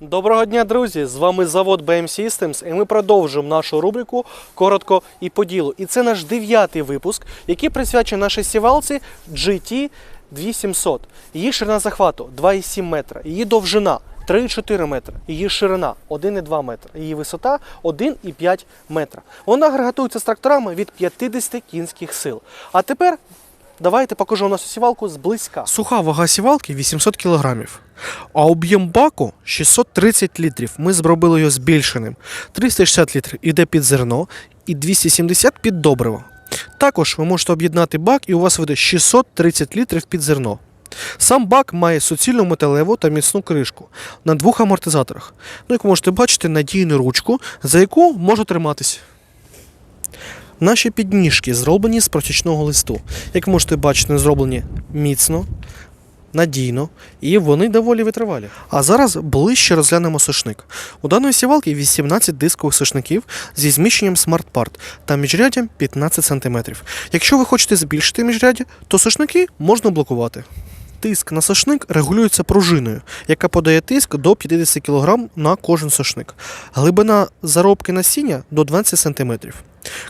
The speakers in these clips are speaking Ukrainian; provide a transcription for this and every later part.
Доброго дня, друзі! З вами завод BM Systems, і ми продовжуємо нашу рубрику коротко і по ділу. І це наш дев'ятий випуск, який присвячений нашій сівалці GT 2700. Її ширина захвату 2,7 метра, її довжина 3,4 метра, її ширина 1,2 метра, її висота 1,5 метра. Вона агрегатується з тракторами від 50 кінських сил. А тепер давайте покажу нашу сівалку зблизька. Суха вага сівалки 800 кг. А об'єм баку 630 літрів. Ми зробили його збільшеним. 360 літрів іде під зерно і 270 під добриво. Також ви можете об'єднати бак і у вас вийде 630 літрів під зерно. Сам бак має суцільну металеву та міцну кришку на двох амортизаторах. Ну, як можете бачити, надійну ручку, за яку можна триматись. Наші підніжки зроблені з прочечного листу. Як можете бачити, зроблені міцно, надійно і вони доволі витривалі. А зараз ближче розглянемо сушник. У даної сівалки 18 дискових сушників зі зміщенням Smart Part та міжряддям 15 см. Якщо ви хочете збільшити міжряддя, то сушники можна блокувати. Тиск на сошник регулюється пружиною, яка подає тиск до 50 кг на кожен сошник. Глибина заробки насіння до 12 см.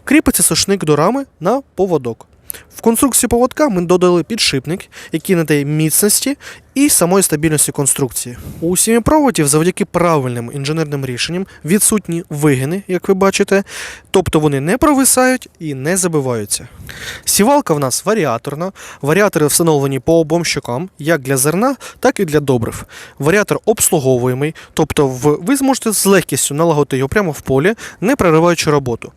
Кріпиться сошник до рами на поводок. В конструкцію поводка ми додали підшипник, який надає міцності і самої стабільності конструкції. У сіміпроводів завдяки правильним інженерним рішенням відсутні вигини, як ви бачите, тобто вони не провисають і не забиваються. Сівалка в нас варіаторна. Варіатори встановлені по обом щокам, як для зерна, так і для добрив. Варіатор обслуговуємий, тобто ви зможете з легкістю налагодити його прямо в полі, не перериваючи роботу.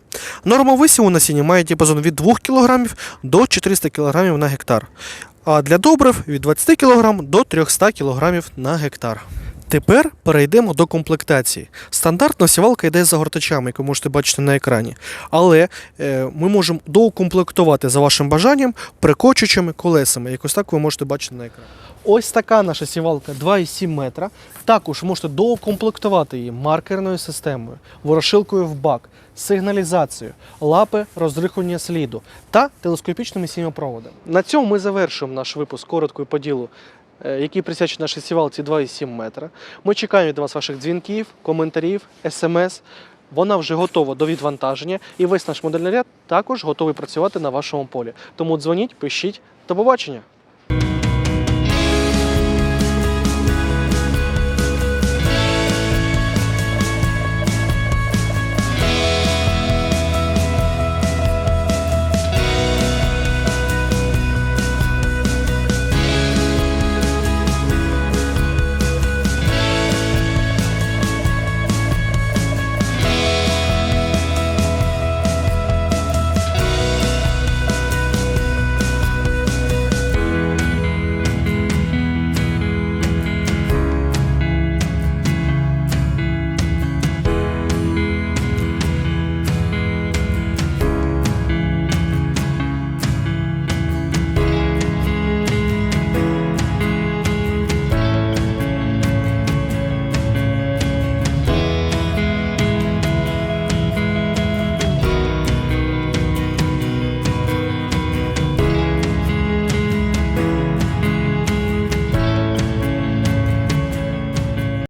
Норма висіву насіння має діапазон від 2 кг до 400 кг на гектар, а для добрив від 20 кг до 300 кг на гектар. Тепер перейдемо до комплектації. Стандартна сівалка йде з загортачами, як ви можете бачити на екрані. Але е, ми можемо доукомплектувати за вашим бажанням прикочучими колесами. Якось так ви можете бачити на екрані. Ось така наша сівалка 2,7 метра. Також можете доукомплектувати її маркерною системою, ворошилкою в бак, сигналізацією, лапи розрихлення сліду та телескопічними сім'єпроводами. На цьому ми завершуємо наш випуск коротко і по ділу який присвячений нашій сівалці 2,7 метра. Ми чекаємо від вас ваших дзвінків, коментарів, смс. Вона вже готова до відвантаження, і весь наш модельний ряд також готовий працювати на вашому полі. Тому дзвоніть, пишіть. До побачення!